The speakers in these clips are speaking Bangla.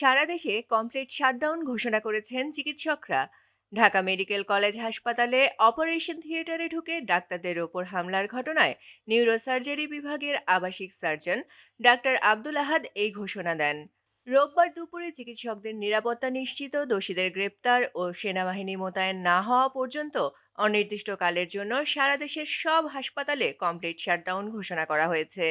সারা দেশে কমপ্লিট শাটডাউন ঘোষণা করেছেন চিকিৎসকরা। ঢাকা মেডিকেল কলেজ হাসপাতালে অপারেশন থিয়েটারে ঢুকে ডাক্তারদের ওপর হামলার ঘটনায় নিউরোসার্জারি বিভাগের আবাসিক সার্জন ডাক্তার আব্দুল আহাদ এই ঘোষণা দেন। রোববার দুপুরে চিকিৎসকদের নিরাপত্তা নিশ্চিত, দোষীদের গ্রেপ্তার ও সেনাবাহিনী মোতায়েন না হওয়া পর্যন্ত অনির্দিষ্টকালের জন্য সারা দেশের সব হাসপাতালে কমপ্লিট শাটডাউন ঘোষণা করা হয়েছে।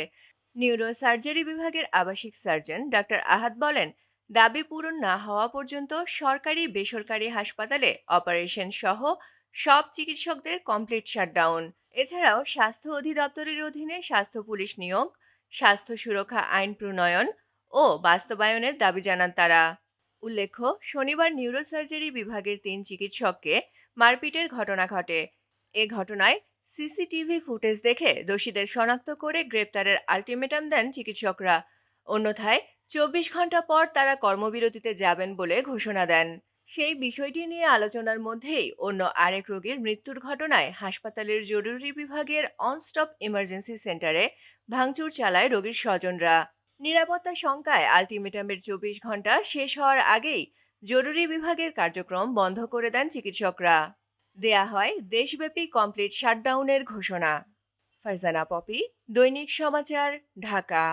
নিউরোসার্জারি বিভাগের আবাসিক সার্জন ডাক্তার আহাদ বলেন দাবি পূরণ না হওয়া পর্যন্ত সরকারি বেসরকারি হাসপাতালে অপারেশন সহ সব চিকিৎসকদের কমপ্লিট শাটডাউন। এছাড়াও স্বাস্থ্য অধিদপ্তরের অধীনে স্বাস্থ্য পুলিশ নিয়োগ, স্বাস্থ্য সুরক্ষা আইন প্রণয়ন ও বাস্তবায়নের দাবি জানান তারা। উল্লেখ্য, শনিবার নিউরোসার্জারি বিভাগের তিন চিকিৎসককে মারপিটের ঘটনা ঘটে। এ ঘটনায় সিসিটিভি ফুটেজ দেখে দোষীদের শনাক্ত করে গ্রেপ্তারের আলটিমেটাম দেন চিকিৎসকরা। অন্যথায় চব্বিশ ঘণ্টা পর তারা কর্মবিরতিতে যাবেন বলে ঘোষণা দেন। সেই বিষয়টি নিয়ে আলোচনার মধ্যেই অন্য আরেক রোগীর মৃত্যুর ঘটনায় হাসপাতালের জরুরি বিভাগের অনস্টপ ইমার্জেন্সি সেন্টারে ভাঙচুর চালায় রোগীর স্বজনরা। নিরাপত্তা শঙ্কায় আলটিমেটামের চব্বিশ ঘণ্টা শেষ হওয়ার আগেই জরুরি বিভাগের কার্যক্রম বন্ধ করে দেন চিকিৎসকরা। দেয়া হয় দেশব্যাপী কমপ্লিট শাটডাউনের ঘোষণা। ফারজানা পপি, দৈনিক সমাচার, ঢাকা।